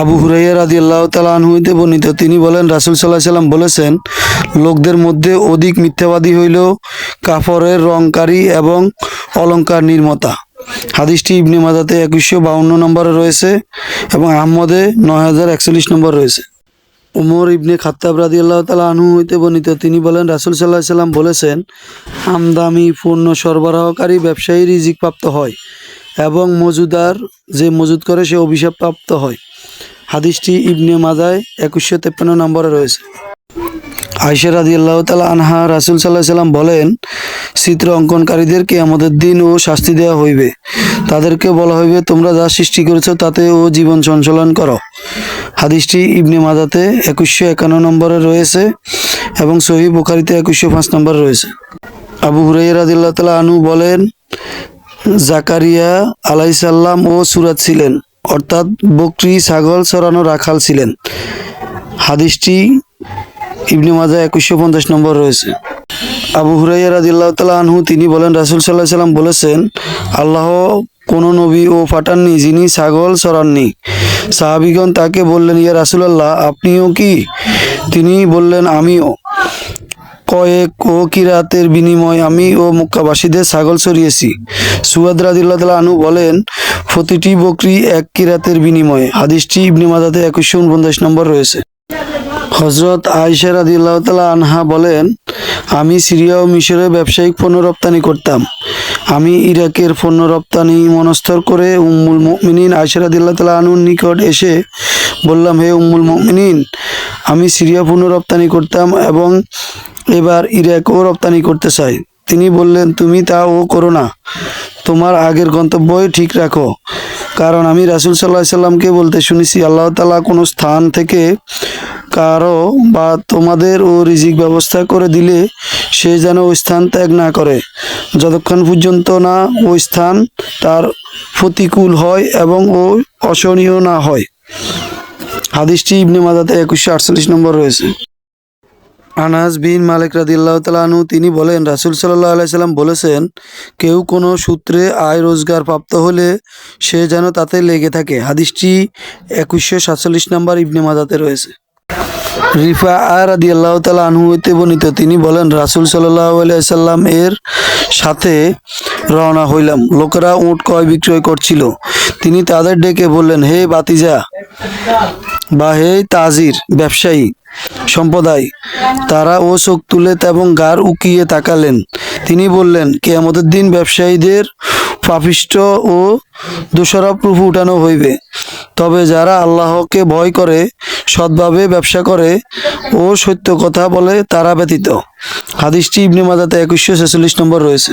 আবু হুরাইয়া রাদি আল্লাহ তালা আনহুইতে বর্ণিত, তিনি বলেন, রাসুল সাল্লাহ সাল্লাম বলেছেন, লোকদের মধ্যে অধিক মিথ্যাবাদী হইল কাফরের রংকারী এবং অলঙ্কার নির্মাতা। হাদিসটি ইবনে মাজাতে একুশশো বাউন্ন নম্বরে রয়েছে এবং আহমদে নয় হাজার একচল্লিশ নম্বর রয়েছে। উমর ইবনে খাত্তাব রাদি আল্লাহ তালা আনহু হইতে বর্ণিত, তিনি বলেন, রাসুল সাল্লাহ সাল্লাম বলেছেন আমদামি পণ্য সরবরাহকারী ব্যবসায়ী রিজিক প্রাপ্ত হয় এবং মজুদার যে মজুদ করে সে অভিশাপ প্রাপ্ত হয়। হাদিসটি ইবনে মাজায় একুশশো তেপ্পান্ন নম্বরে রয়েছে। আয়সা রাদি আল্লাহ তালা আনহা রাসুল সাল্লাহ সাল্লাম বলেন, চিত্র অঙ্কনকারীদেরকে আমাদের দিন ও শাস্তি দেওয়া হইবে। তাদেরকে বলা হইবে, তোমরা যা সৃষ্টি করেছ তাতে ও জীবন সঞ্চালন করো। হাদিসটি ইবনে মাজাতে একুশশো একান্ন নম্বরে রয়েছে এবং সহি বুখারিতে একুশশো পাঁচ নম্বরে রয়েছে। আবু হুরাই রাদিল্লাহ তালা আনু বলেন, জাকারিয়া আলাইসাল্লাম ও সুরাত ছিলেন। অর্থাৎ বকরি, ছাগল চড়ানো রাখাল ছিলেন। হাদিসটি ইবনে মাজা একুশশো পঞ্চাশ নম্বর রয়েছে। আবু হুরাইয়া রাদিল্লাহ তালা আনহু তিনি বলেন, রাসুল সাল্লাহ সাল্লাম বলেছেন, আল্লাহ কোনো নবী ও পাঠাননি যিনি ছাগল চড়াননি সাহাবিগণ তাকে বললেন, ইয়া রাসুলাল্লাহ, আপনিও কি? তিনি বললেন, আমিও। কয়েক ও কিরাতের বিনিময় আমি ও মক্কাবাসীদের ছাগল চড়িয়েছি সুয়াদ রাদিল্লাহ আনু বলেন, প্রতিটি বকরি এক কিরাতের বিনিময়ে। হাদিসটি ইবনে মাজাতে একুশশো উনপঞ্চাশ নম্বর রয়েছে। হজরত আয়সা রাদিল্লাহ তালা আনহা বলেন, আমি সিরিয়া ও মিশরে ব্যবসায়িক পণ্য রপ্তানি করতাম। আমি ইরাকের পণ্য রপ্তানি মনস্থর করে উম্মুল মুমিনিন আয়সা রাদিল্লাহ তালা আনুর নিকট এসে বললাম, হে উম্মুল মুমিনিন, আমি সিরিয়া পণ্য রপ্তানি করতাম এবং এবার ইরাকও রপ্তানি করতে চাই তিনি বললেন, তুমি তা ও করো না। তোমার আগের গন্তব্যই ঠিক রাখো। কারণ আমি রাসুল সাল্লাহ সাল্লামকে বলতে শুনেছি, আল্লাহ তালা কোনো স্থান থেকে কারও বা তোমাদের ও রিজিক ব্যবস্থা করে দিলে সে যেন ওই স্থান ত্যাগ না করে। যতক্ষণ পর্যন্ত না ওই স্থান তার প্রতিকূল হয় এবং ও অসহনীয় না হয়। হাদিসটি ইবনে মাদাতে একুশশো আটচল্লিশ নম্বর রয়েছে। আনাস বিন মালিক রাদিল্লাহ তালানু তিনি বলেন, রাসুল সাল্লাহ আলাইসাল্লাম বলেছেন, কেউ কোনো সূত্রে আয় রোজগার প্রাপ্ত হলে সে যেন তাতে লেগে থাকে। হাদিসটি একুশশো সাতচল্লিশ নম্বর ইবনে মাদাতে রয়েছে। রিফা আর আদি আল্লাহ তালা আনহু হইতে বর্ণিত, তিনি বলেন, রাসুল সাল্লাহ আলাইসাল্লাম এর সাথে রওনা হইলাম। লোকেরা উট ক্রয় বিক্রয় করছিল। তিনি তাদের ডেকে বললেন, হে বাতিজা, বা হে তাজির ব্যবসায়ী সম্প্রদায়। তারা ও চোখ তুলে এবং গার উকিয়ে তাকালেন। তিনি বললেন, কেয়ামতের দিন ব্যবসায়ীদের পাপিষ্ট ও দোষারোপ প্রভু উঠানো হইবে। তবে যারা আল্লাহকে ভয় করে, সৎভাবে ব্যবসা করে ও সত্য কথা বলে, তারা ব্যতীত। হাদিসটি ইবনে মাজাতে একুশশো ছেচল্লিশ নম্বর রয়েছে।